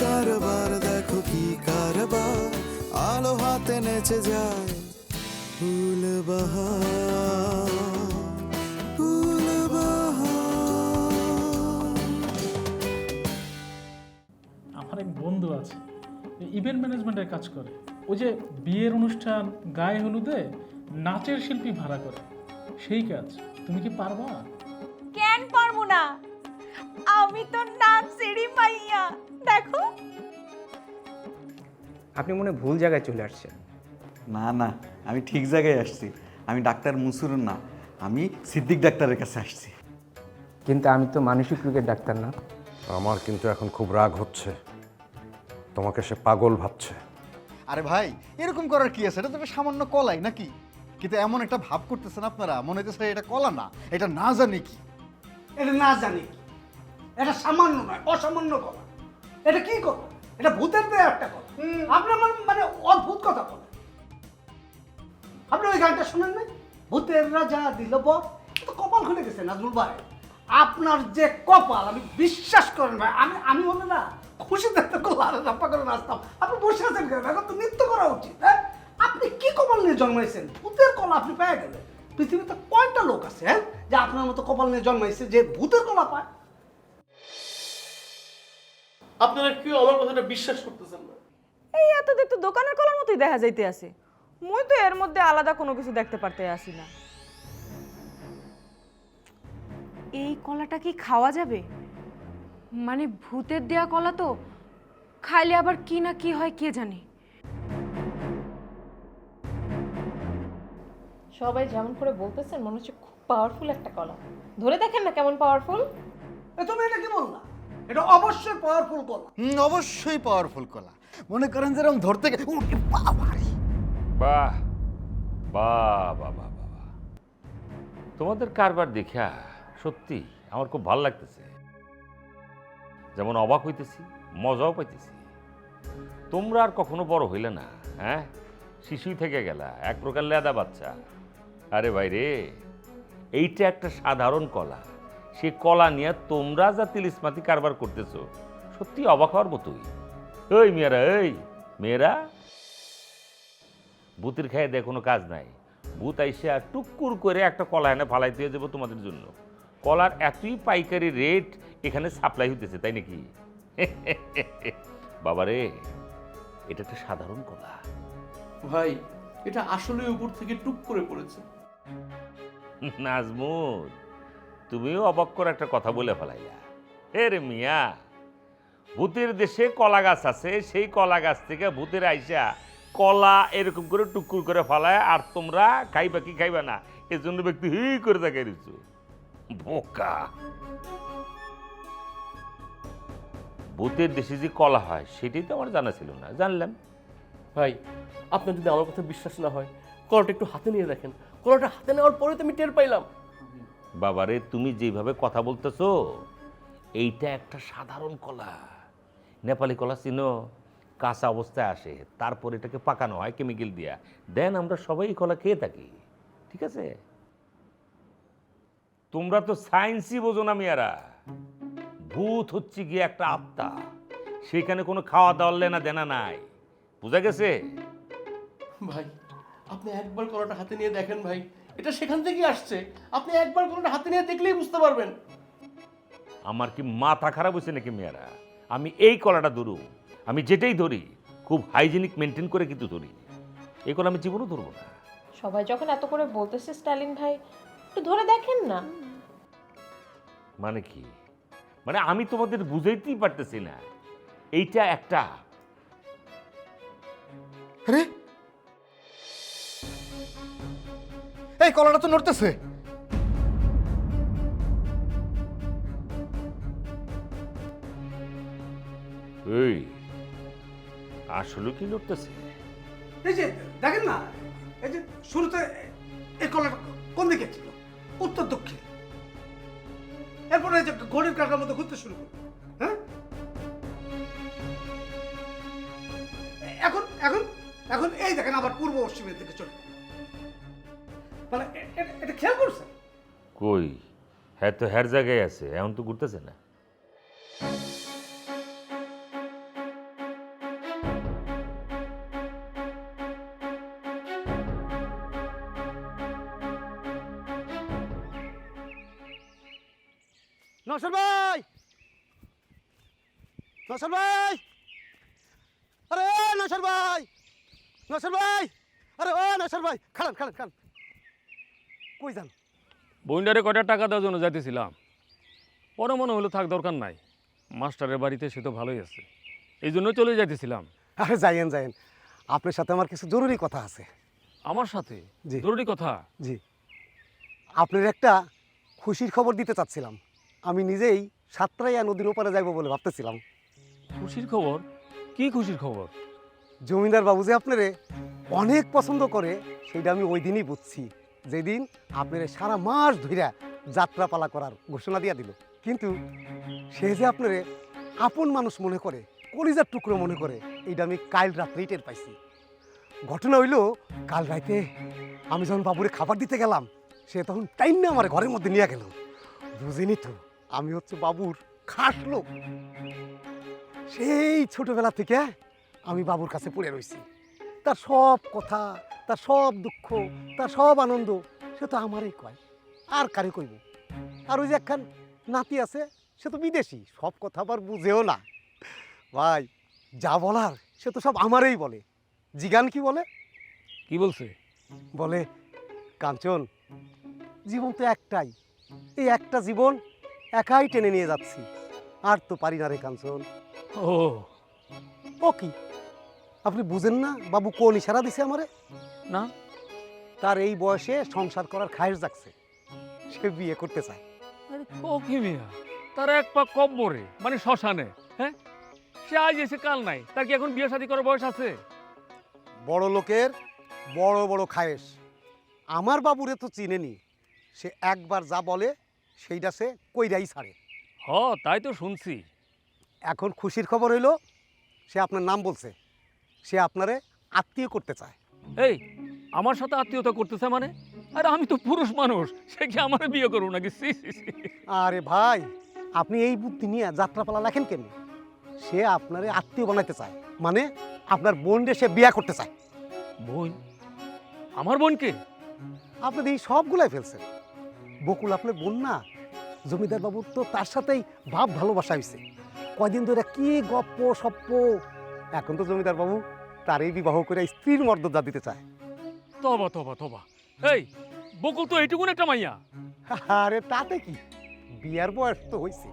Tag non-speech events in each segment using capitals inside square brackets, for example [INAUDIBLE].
কারবার, দেখো কি কারবার। আলো হাতে নেচে যায় ফুল আমার এক বন্ধু আছে ইভেন্ট ম্যানেজমেন্টের কাজ করে। ওই যে বিয়ের অনুষ্ঠান গায়ে হলুদে নাচের শিল্পী ভাড়া করে, সেই কাজ। তুমি কি পারব? না। আমি তো নাচ সিঁড়ি মাইয়া দেখো। আপনি মনে ভুল জায়গায় চলে আসছেন। না না আমি ঠিক জায়গায় আসছি। আমি ডাক্তার মুসুর না আমি সিদ্দিক ডাক্তারের কাছে আসছি। কিন্তু আমি তো মানসিক রোগের ডাক্তার না। আমার কিন্তু এখন খুব রাগ হচ্ছে। তোমাকে সে পাগল ভাবছে। আরে ভাই এরকম করার কি আছে? এটা তো একটা সামান্য কলাই নাকি? কিন্তু এমন একটা ভাব করতেছেন আপনারা মনে হইতেছে এটা কলা না এটা না জানি কি। এটা না জানি। এটা সামান্য নয় অসামান্য কথা। এটা কি কথা? এটা ভূতের দেয় একটা কথা। আপনি আমার মানে অদ্ভুত কথা বলেন। আপনি ওই গানটা শুনেন না ভূতের রাজা দিল বর তো কপাল খুলে গেছে নাজমুল ভাই। আপনার যে কপাল আমি বিশ্বাস করেন ভাই আমি আমি হলে না খুশি দেখতে করব আর রাপ্পা করে নাচতাম। আপনি বসে আছেন কেন? এখন তো নৃত্য করা উচিত হ্যাঁ? আপনি কি কপাল নিয়ে জন্মাইছেন? ভূতের কলা আপনি পেয়ে গেলেন। পৃথিবীতে কয়টা লোক আছে হ্যাঁ যে আপনার মতো কপাল নিয়ে জন্মাইছে যে ভূতের কলা পায়? আপনারা কেউ আমার কথাটা বিশ্বাস করতেছেন না। এই এত দেখতে দোকানের কলার মতোই দেখা যাইতে আছে। মই তো এর মধ্যে আলাদা কোনো কিছু দেখতে পারতে আসি না। এই কলাটা কি খাওয়া যাবে? মানে ভূতের দেয়া কলা তো খাইলে আবার কি না কি হয় কে জানে? সবাই যেমন করে বলতেছেন মনে হচ্ছে খুব পাওয়ারফুল একটা কলা ধরে দেখেন না কেমন পাওয়ারফুল এ তুমি এটা কি বললা? এটা অবশ্যই পাওয়ারফুল কলা। হুম অবশ্যই পাওয়ারফুল কলা। মনে করেন যে এরকম ধরতে গে- উরে বাবারে। বাহ বাহ বাহ বাহ বাহ। বাহ। তোমাদের কারবার দেখা সত্যি আমার খুব ভালো লাগতেছে। যেমন অবাক হইতেছি মজাও পাইতেছি। তোমরা আর কখনো বড় হইলে না হ্যাঁ? শিশুই থেকে গেলা এক প্রকার লেদা বাচ্চা। আরে ভাই রে, এইটা একটা সাধারণ কলা। সে কলা নিয়ে তোমরা যা তিলিসমাতি কারবার করতেছো, সত্যি অবাক হওয়ার মতোই। ওই মেয়েরা, এই মেয়েরা। ভূতের খায় দেয় কোনো কাজ নাই। ভূত আইসা টুকুর করে একটা কলা এনে ফালাই দিয়ে যাব তোমাদের জন্য। কলার এতই পাইকারি রেট এখানে সাপ্লাই হইতেছে, তাই নাকি? বাবারে এটা একটা সাধারণ কলা। ভাই, এটা আসলে উপর থেকে টুক করে পড়েছে। [LAUGHS] নাজমুল তুমিও অবাক করে একটা কথা বলে ফেলাইলা হে রে মিয়া, ভূতের দেশে কলা গাছ আছে, সেই কলা গাছ থেকে ভূতের আইসা কলা এরকম করে টুকুর করে ফেলায়, আর তোমরা খাইবা কি খাইবা না এর জন্য ব্যক্তি হি করে তাকে দিচ্ছ বোকা। ভূতের দেশে যে কলা হয়, সেটাই তো আমার জানা ছিল না, জানলাম। ভাই, আপনার যদি আমার কথা বিশ্বাস না হয়, কলাটা একটু হাতে নিয়ে দেখেন কলাটা হাতে নেওয়ার পরে তো আমি টের পাইলাম। বাবারে তুমি যেভাবে কথা বলতেছো এইটা একটা সাধারণ কলা। নেপালি কলা চিনো কাঁচা অবস্থায় আসে তারপর এটাকে পাকানো হয় কেমিক্যাল দিয়া। দেন আমরা সবাই কলা খেয়ে থাকি ঠিক আছে? তোমরা তো সায়েন্সই বোঝো না মিয়ারা। ভূত হচ্ছে গিয়ে একটা আত্মা সেখানে কোনো খাওয়া দাওয়ার লেনা দেনা নাই। বুঝা গেছে? ভাই আপনি একবার কলাটা হাতে নিয়ে দেখেন ভাই। এটা সেখান থেকেই আসছে। আপনি একবার কলাটা হাতে নিয়ে দেখলেই বুঝতে পারবেন। আমার কি মাথা খারাপ হয়েছে নাকি মেয়েরা? আমি এই কলাটা ধরু। আমি যেটাই ধরি খুব হাইজেনিক মেনটেন করে কিন্তু ধরি। এই কলা আমি জীবনও ধরবো না। সবাই যখন এত করে বলতেছে স্টালিন ভাই একটু ধরে দেখেন না। মানে কি? মানে আমি তোমাদের বুঝাইতেই পারতেছি না। এইটা একটা আরে এই কলাটা তো নড়তেছে। এই আসলে কি নড়তেছে? এই যে দেখেন না এই যে শুরুতে এই কলাটা কোন দিকে ছিল? উত্তর দক্ষিণ। এরপর এই যে ঘড়ির কাটার মধ্যে ঘুরতে শুরু করল হ্যাঁ? এখন এখন এখন এই দেখেন আবার পূর্ব পশ্চিমের দিকে চলে এটা খেয়াল করছেন কই? হ্যাঁ তো হ্যার জায়গায় আছে এখন তো ঘুরতেছে না। নসর ভাই! নসর ভাই! আরে নসর ভাই! নসর ভাই! আরে ও নসর ভাই! খালান খালান খালান কই যান? বইন্ডারে কয়টা টাকা দেওয়ার জন্য যাইতেছিলাম? পরে মনে হলো থাক দরকার নাই। মাস্টারের বাড়িতে সে তো ভালোই আছে। এই জন্য চলে যাইতেছিলাম। আরে যাইয়েন যাইয়েন। আপনার সাথে আমার কিছু জরুরি কথা আছে। আমার সাথে? জি। জরুরি কথা? জি। আপনার একটা খুশির খবর দিতে চাচ্ছিলাম। আমি নিজেই সাতরাইয়া নদীর ওপারে যাইব বলে ভাবতেছিলাম। খুশির খবর? কি খুশির খবর? জমিদার বাবু যে আপনারে অনেক পছন্দ করে সেটা আমি ওই দিনই বুঝছি। যেদিন আপনারে সারা মাস ধইরা যাত্রাপালা করার ঘোষণা দিয়া দিল। কিন্তু সে যে আপনারে আপন মানুষ মনে করে, কলিজার টুকরো মনে করে, এইটা আমি কাল রাত্রেই টের পাইছি। ঘটনা হইল, কাল রাতে আমি যখন বাবুরে খাবার দিতে গেলাম, সে তখন টাইম না আমার ঘরের মধ্যে নিয়ে গেল। বুঝিনি তো, আমি হচ্ছে বাবুর খাস লোক। সেই ছোটবেলা থেকে আমি বাবুর কাছে পড়ে রইছি। তার সব কথা তার সব দুঃখ তার সব আনন্দ সে তো আমারই কয়। আর কারে কইব? আর ওই যে একখান নাতি আছে সে তো বিদেশি সব কথা আবার বুঝেও না। ভাই যা বলার সে তো সব আমারই বলে। জিগান কি বলে? কি বলছে? বলে কাঞ্চন জীবন তো একটাই। এই একটা জীবন একাই টেনে নিয়ে যাচ্ছি। আর তো পারি না রে কাঞ্চন। ও। ও কি? আপনি বুঝেন না বাবু কোন ইশারা দিছে আমারে? না? তার এই বয়সে সংসার করার খায়েশ যাচ্ছে সে বিয়ে করতে চায়। আরে ও মিয়া? তার এক পা কব্বরে মানে শ্মশানে হ্যাঁ? সে আজ এসে কাল নাই তার কি এখন বিয়ে শাদী করার বয়স আছে? বড় লোকের বড় বড় খায়েশ। আমার বাবুরে তো চিনেনি। সে একবার যা বলে সেইটা সে কইরাই ছাড়ে। হ তাই তো শুনছি। এখন খুশির খবর হইল সে আপনার নাম বলছে। সে আপনারে আত্মীয় করতে চায়। এই আমার সাথে আত্মীয়তা করতেছে মানে? আরে আমি তো পুরুষ মানুষ সে কি আমার বিয়ে করব নাকি? সি সি সি। আরে ভাই আপনি এই বুদ্ধি নিয়ে যাত্রাপালা লেখেন কেন সে আপনারে আত্মীয় বানাইতে চায় মানে আপনার বোনরে সে বিয়া করতে চায়। বোন? আমার বোনকে আপনি এই সবগুলাই ফেলছেন। বকুল আপনার বোন না? জমিদার বাবুর তো তার সাথেই ভাব ভালোবাসা হয়েছে কয়দিন ধরে কি গপ্প সপ্প? এখন তো জমিদার বাবু তারই বিবাহ করে স্ত্রীর মর্যাদা দিতে চায়। তবা তবা তবা। এই বকুল তো এইটুকুন একটা মাইয়া। আরে তাতে কি? বিয়ার বয়স তো হয়েছে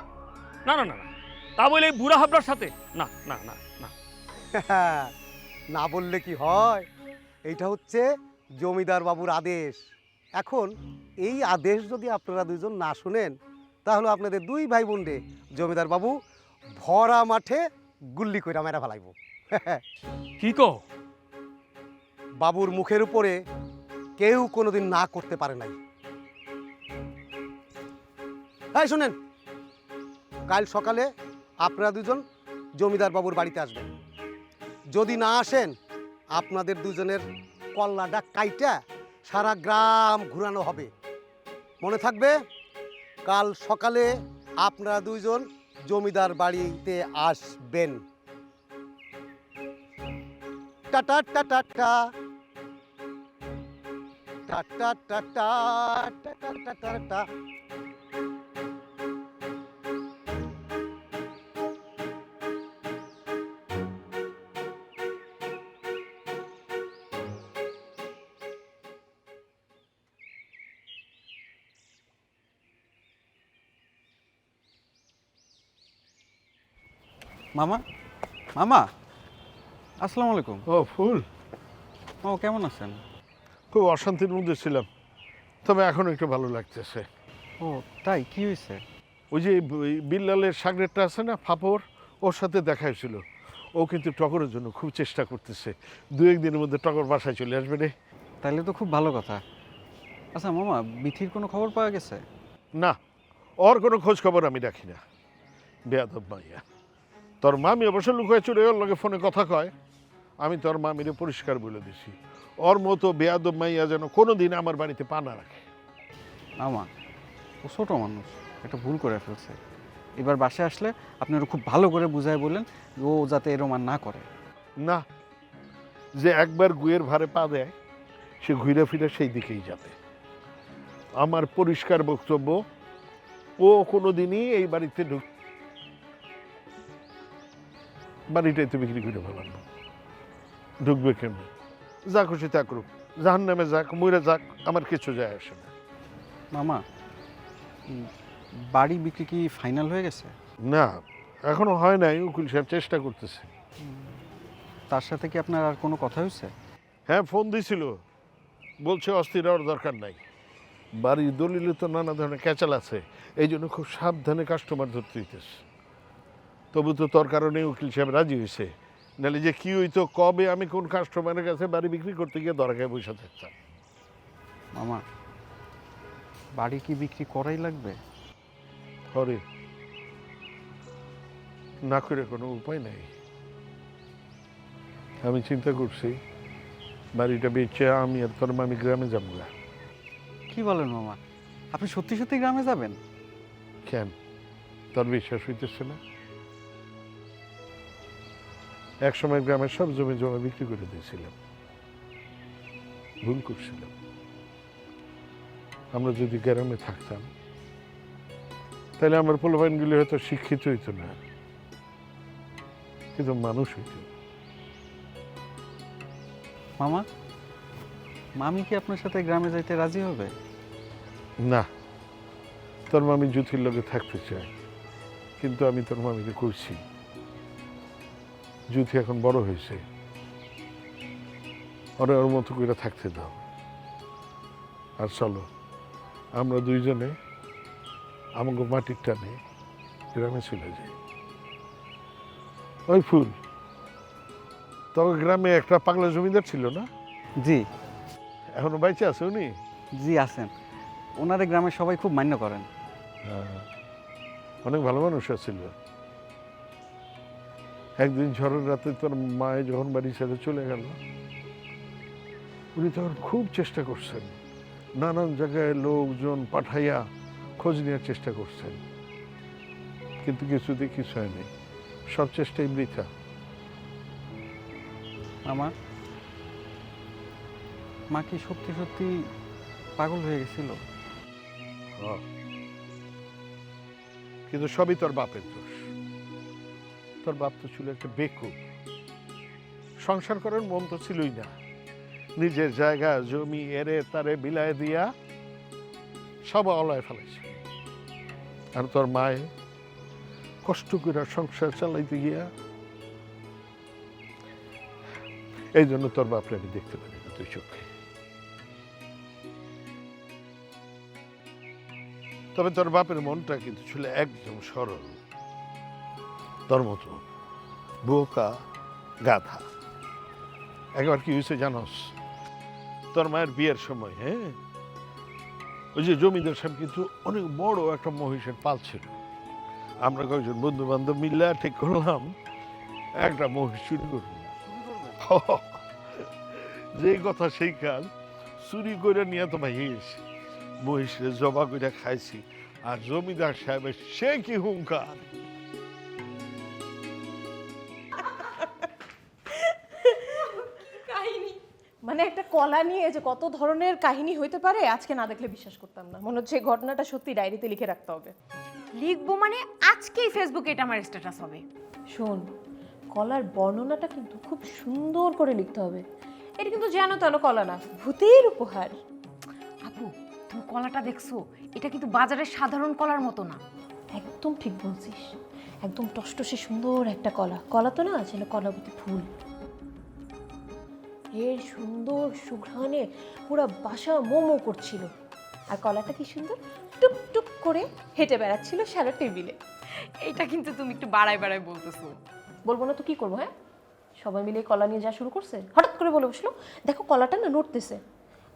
না না না না। তা বলে এই বুড়া হাবড়ার সাথে। না না না না। না বললে কি হয়? এইটা হচ্ছে জমিদার বাবুর আদেশ। এখন এই আদেশ যদি আপনারা দুইজন না শুনেন তাহলে আপনাদের দুই ভাই বোনরে জমিদার বাবু ভরা মাঠে গুল্লি কইরা মেরা ফেলাইব। কি কো বাবুর মুখের উপরে কেউ কোনোদিন না করতে পারে নাই। হ্যাঁ শুনেন, কাল সকালে আপনারা দুজন জমিদার বাবুর বাড়িতে আসবেন। যদি না আসেন, আপনাদের দুজনের কল্লাটা কাইটা সারা গ্রাম ঘুরানো হবে। মনে থাকবে, কাল সকালে আপনারা দুইজন জমিদার বাড়িতে আসবেন। টাটা টাটা টা টাটা টাটা টাটা টাটা টা মামা মামা আসসালামু আলাইকুম। ও ফুল। মামা কেমন আছেন? খুব অশান্তির মধ্যে ছিলাম। তবে এখন একটু ভালো লাগতেছে। ও তাই? কি হয়েছে? ওই যে বিল্লালের সাগরেরটা আছে না ফাপড় ওর সাথে দেখা হয়েছিল। ও কিন্তু টগরের জন্য খুব চেষ্টা করতেছে। দু একদিনের মধ্যে টগর বাসায় চলে আসবে রে। তাহলে তো খুব ভালো কথা। আচ্ছা মামা বিথির কোনো খবর পাওয়া গেছে? না ওর কোনো খোঁজ খবর আমি রাখি না। বেয়াদব মাইয়া। তোর মামি অবশ্য লুকায় চলে ওর লগে ফোনে কথা কয়। আমি তোর মামিরে পরিষ্কার বলে দিছি। ওর মতো বেয়াদব মাইয়া যেন কোনো দিন আমার বাড়িতে পা না রাখে। মামা ও ছোট মানুষ একটা ভুল করে ফেলছে। এবার বাসায় আসলে আপনি ওরা খুব ভালো করে বুঝায় বললেন ও যাতে এরম আর না করে। না যে একবার গুয়ের ভারে পা দেয় সে ঘুরে ফিরে সেই দিকেই যাবে। আমার পরিষ্কার বক্তব্য ও কোনো দিনই এই বাড়িতে ঢুক বাড়িটাই তো বিক্রি করে ফেলাম। ঢুকবে কেমনি? যা খুশি তা করুক জাহান নামে যাক মরে যাক আমার কিছু যায় আসে না। মামা বাড়ি বিক্রি কি ফাইনাল হয়ে গেছে? না এখনও হয় নাই উকিল সাহেব চেষ্টা করতেছে। তার সাথে কি আপনার আর কোনো কথা হয়েছে? হ্যাঁ ফোন দিছিল। বলছে অস্থির হওয়ার দরকার নাই। বাড়ির দলিলে তো নানা ধরনের ক্যাচাল আছে এই জন্য খুব সাবধানে কাস্টমার ধরতে হইতেছে। তবু তো তোর কারণে উকিল সাহেব রাজি হয়েছে নাহলে যে কি হইতো কবে আমি কোন কাস্টমারের কাছে বাড়ি বিক্রি করতে গিয়ে দরকায় বসে থাকতাম? মামা বাড়ি কি বিক্রি করাই লাগবে? হরে না করে কোনো উপায় নাই। আমি চিন্তা করছি বাড়িটা বেচে আমি আর তোর মামি গ্রামে যাব না কি বলেন মামা আপনি সত্যি সত্যি গ্রামে যাবেন? কেন? তোর বিশ্বাস হইতেছে না? এক সময় গ্রামের সব জমি জমা বিক্রি করে দিয়েছিলাম। ভুল করছিলাম। আমরা যদি গ্রামে থাকতাম তাহলে আমার পোলাপাইনগুলি হয়তো শিক্ষিত হইতো না কিন্তু মানুষ হইত। মামা মামি কি আপনার সাথে গ্রামে যাইতে রাজি হবে? না তোর মামি জ্যোতির লগে থাকতে চায় কিন্তু আমি তোর মামিকে কইছি। জ্যোতি এখন বড় হয়েছে। ওরা ওর মতো করে থাকতে দাও। আর চলো আমরা দুইজনে আমাকে মাটির টানে গ্রামে চলে যাই। ওই ফুল তবে গ্রামে একটা পাগলা জমিদার ছিল না? জি। এখনও বাইচে আছে উনি? জি আছেন। ওনারে গ্রামের সবাই খুব মান্য করেন। হ্যাঁ, অনেক ভালো মানুষ ছিল একদিন ঝড়ের রাতে তোর মায়ে যখন বাড়ি সাথে চলে গেল উনি তখন খুব চেষ্টা করছেন। নানান জায়গায় লোকজন পাঠাইয়া খোঁজ নেওয়ার চেষ্টা করছেন। কিন্তু কিছুতে কিছু হয়নি। সব চেষ্টাই বৃথা। মামা মা কি সত্যি সত্যি পাগল হয়ে গেছিল? হ্যাঁ। কিন্তু সবই তোর বাপের দোষ। তোর বাপ তো ছিল একটা বেকুব। সংসার করার মন তো ছিলই না। নিজের জায়গা, জমি, এরে, তারে বিলায় দিয়া সব অলয় ফেলেছে আর তোর মায়ে কষ্ট করে সংসার চালাইতে গিয়া এই জন্য তোর বাপরে আমি দেখতে পারি না তুই চোখে। তবে তোর বাপের মনটা কিন্তু ছিল একদম সরল। তোর মতো বোকা গাধা। একবার কি হয়েছে জানোস? তোর মায়ের বিয়ের সময় হ্যাঁ? ওই যে জমিদার সাহেব কিন্তু অনেক বড় একটা মহিষের পাল ছিল। আমরা কয়েকজন বন্ধু বান্ধব মিলে ঠিক করলাম, একটা মহিষ চুরি করব। যেই কথা সেই কাল চুরি করে নিয়ে তো ভাই এসে মহিষে জবা করে খাইছি। আর জমিদার সাহেবের সে কি হুঙ্কার মানে একটা কলা নিয়ে যে কত ধরনের কাহিনী হইতে পারে আজকে না দেখলে বিশ্বাস করতাম না। মনে হচ্ছে এই ঘটনাটা সত্যি ডায়েরিতে লিখে রাখতে হবে। লিখব মানে আজকেই ফেসবুকে এটা আমার স্ট্যাটাস হবে। শোন কলার বর্ণনাটা কিন্তু খুব সুন্দর করে লিখতে হবে। এটা কিন্তু জানো তেন কলা না ভূতের উপহার। আপু তুমি কলাটা দেখছ? এটা কিন্তু বাজারের সাধারণ কলার মতো না। একদম ঠিক বলছিস। একদম টসটসে সুন্দর একটা কলা। কলা তো না ছিল কলাবতী ফুল। এর সুন্দর সুঘ্রাণে পুরো বাসা মোমো করছিল। আর কলাটা কি সুন্দর? টুক টুক করে হেঁটে বেড়াচ্ছিল সারা টেবিলে। এটা কিন্তু তুমি একটু বাড়ায় বাড়ায় বলতেছো। বলব না তো কি করব হ্যাঁ? সবাই মিলে কলা নিয়ে যাওয়া শুরু করছে হঠাৎ করে বলে বসল দেখো কলাটা না নড়তেছে।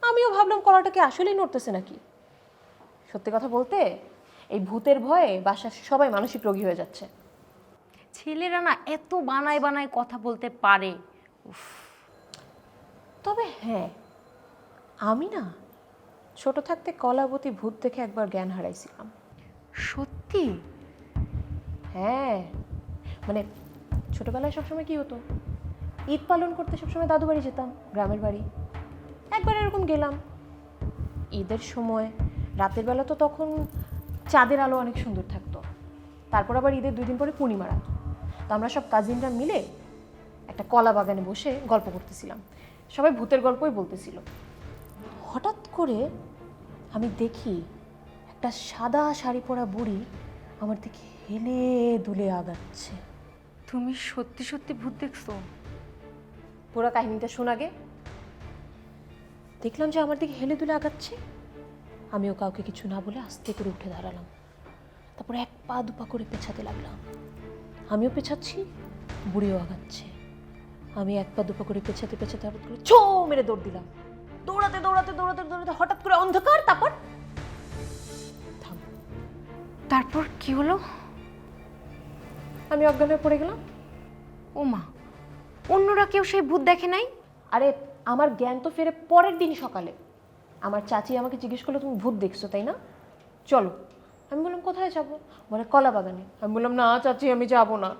আমিও ভাবলাম কলাটা কি আসলেই নড়তেছে নাকি? সত্যি কথা বলতে এই ভূতের ভয়ে বাসার সবাই মানসিক রোগী হয়ে যাচ্ছে। ছেলেরা না এত বানায় বানায় কথা বলতে পারে। উফ, তবে হ্যাঁ আমি না ছোট থাকতে কলাবতী ভূত দেখে একবার জ্ঞান হারাইছিলাম। সত্যি? হ্যাঁ মানে ছোটবেলায় সবসময় কি হতো? ঈদ পালন করতে সবসময় দাদু বাড়ি যেতাম গ্রামের বাড়ি। একবার এরকম গেলাম। ঈদের সময় রাতের বেলা তো তখন চাঁদের আলো অনেক সুন্দর থাকতো। তারপর আবার ঈদের দুই দিন পরে পূর্ণিমা রাত। তো আমরা সব কাজিনরা মিলে একটা কলা বাগানে বসে গল্প করতেছিলাম। সবাই ভূতের গল্পই বলতেছিল। হঠাৎ করে আমি দেখি একটা সাদা শাড়ি পরা বুড়ি আমার দিকে হেলে দুলে আগাচ্ছে। তুমি সত্যি সত্যি ভূত দেখছ? পুরো কাহিনীটা শোনাগে দেখলাম যে আমার দিকে হেলে দুলে আগাচ্ছে। আমিও কাউকে কিছু না বলে আস্তে করে উঠে দাঁড়ালাম। তারপরে এক পা দুপা করে পেছাতে লাগলাম। আমিও পেছাচ্ছি বুড়িও আগাচ্ছে। আমি এক পা দুপা করে পেছাতে পেছাতে হঠাৎ করে ছো মেরে দৌড় দিলাম। দৌড়াতে দৌড়াতে দৌড়াতে দৌড়াতে হঠাৎ করে অন্ধকার তারপর থাম। তারপর কি হলো? আমি অজ্ঞান হয়ে পড়ে গেলাম। ও মা অন্যরা কেউ সেই ভূত দেখে নাই? আরে আমার জ্ঞান তো ফেরে পরের দিন সকালে। আমার চাচি আমাকে জিজ্ঞেস করল তুমি ভূত দেখছ তাই না? চলো। আমি বললাম কোথায় যাব? বলে কলা বাগানে। আমি বললাম না চাচি আমি যাব না।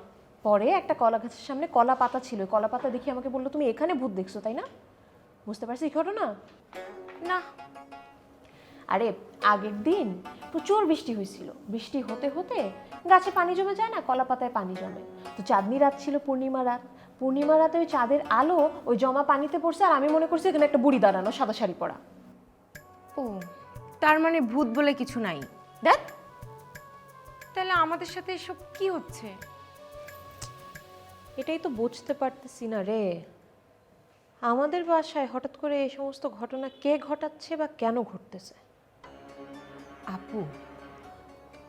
পরে একটা কলা গাছের সামনে কলা পাতা ছিল। কলা পাতা দেখে আমাকে বলল তুমি এখানে ভূত দেখছ তাই না? বুঝতে পারছি ঘটনা? না। আরে আগের দিন প্রচুর বৃষ্টি হয়েছিল। বৃষ্টি হতে হতে গাছে পানি জমে যায় না? কলা পাতায় পানি জমে। তো চাঁদনি রাত ছিল পূর্ণিমা রাত। পূর্ণিমা রাতে ওই চাঁদের আলো ওই জমা পানিতে পড়ছে আর আমি মনে করছি এখানে একটা বুড়ি দাঁড়ানো সাদা শাড়ি পরা। ও তার মানে ভূত বলে কিছু নাই? দেখ। তাহলে আমাদের সাথে এসব কি হচ্ছে? এটাই তো বুঝতে পারতেছি না রে। আমাদের বাসায় হঠাৎ করে এই সমস্ত ঘটনা কে ঘটাচ্ছে বা কেন ঘটতেছে? আপু,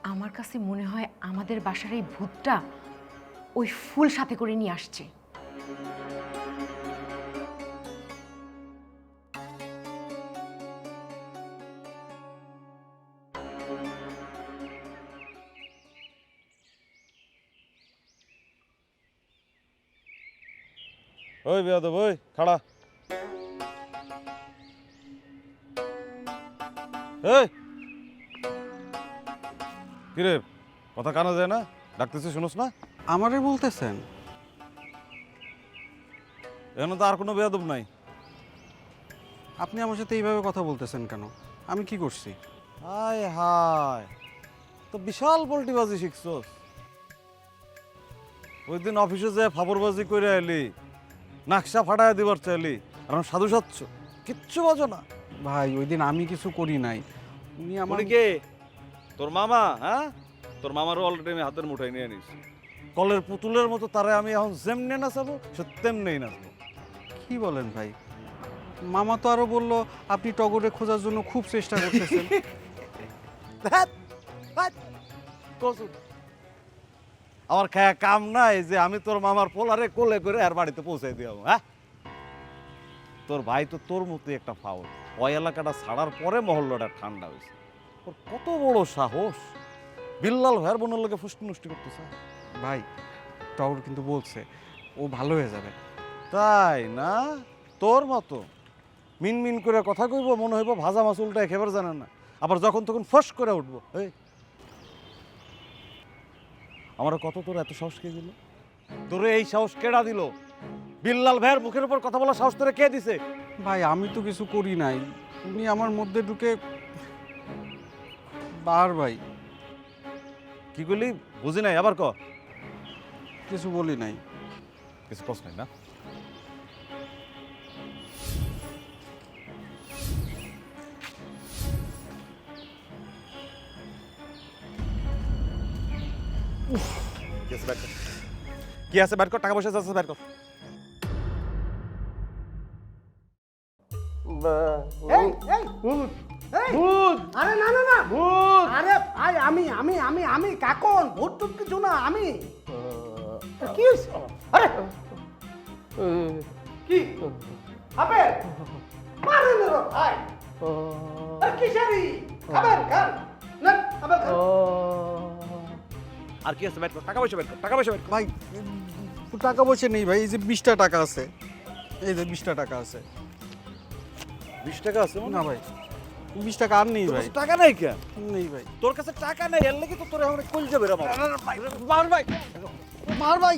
আমার কাছে মনে হয় আমাদের বাসার এই ভূতটা ওই ফুল সাথে করে নিয়ে আসছে। ওই বেয়াদব ওই খাড়া। এই! কিরে কথা কানা যায় না? ডাকতেছি শুনোস না? আমারে বলতেছেন? এখানে তো আর কোনো বেয়াদব নাই। আপনি আমার সাথে এইভাবে কথা বলতেছেন কেন? আমি কি করছি? হায় হায়! তো বিশাল পোল্টিবাজি শিখছস। ওই দিন অফিসে যে ফাবরবাজি করে এলি। নাকশা ফাটায় দিবার চাইলি আর আমি সাধু সাচ্ছ কিচ্ছু বোঝো না। ভাই ওই দিন আমি কিছু করি নাই। উনি আমার উনি কে? তোর মামা হ্যাঁ? তোর মামারও অলরেডি আমি হাতের মুঠায় নিয়ে নিস কলের পুতুলের মতো তারে আমি এখন যেমনে নাচাবো সে তেমনেই নাচবো। কি বলেন ভাই? মামা তো আরও বলল আপনি টগরে খোঁজার জন্য খুব চেষ্টা করতেছেন। [LAUGHS] ধ্যাৎ, ধ্যাৎ, কসুর। আমার খায়া কাম নাই যে আমি তোর মামার পোলারে কোলে করে আর বাড়িতে পৌঁছে দিয়ে হ্যাঁ? তোর ভাই তো তোর মতোই একটা ফাউল। ওই এলাকাটা ছাড়ার পরে মহল্লাটা ঠান্ডা হয়েছে। ওর কত বড় সাহস। বিল্লাল ভাইয়ের বোনের লোকে ফুষ্টি নষ্টি করতেছে। ভাই টগর কিন্তু বলছে ও ভালো হয়ে যাবে। তাই না? তোর মতো। মিনমিন করে কথা কইব মনে হইব ভাজা মাছ উল্টা একেবারে জানে না। আবার যখন তখন ফস করে উঠবো। এই আমার কত তোর এত সাহস কে দিল? তোরে এই সাহস কেডা দিল? বিল্লাল ভাইয়ের মুখের উপর কথা বলার সাহস তোরে কে দিছে? ভাই আমি তো কিছু করি নাই। উনি আমার মধ্যে ঢুকে বার ভাই। কি করলি বুঝি নাই আবার ক? কিছু বলি নাই। কিছু কষ্ট নাই না। কি আছে বের কর? কি আছে বের কর টাকা পয়সা আছে বের কর। এই এই ভূত ভূত। আরে না না না। ভূত। আরে ভাই আমি আমি আমি আমি কাকন ভূত টুত কিছু না আমি। কি আরে। কি? আপেল মারে না রে ভাই আরে কি জানি খাবেন খান। না আপেল খান। আর কি আছে? ব্যাট টাকা পয়সা ব্যাট টাকা পয়সা ব্যাট ভাই টাকা পয়সা নেই ভাই এই যে বিশটা টাকা আছে এই যে বিশটা টাকা আছে। বিশ টাকা আছে না ভাই বিশ টাকা আর নেই ভাই। টাকা নেই কে নেই ভাই। তোর কাছে টাকা নেই এর লেগে তো তোর এখন কল যাবে রে মার ভাই মার ভাই।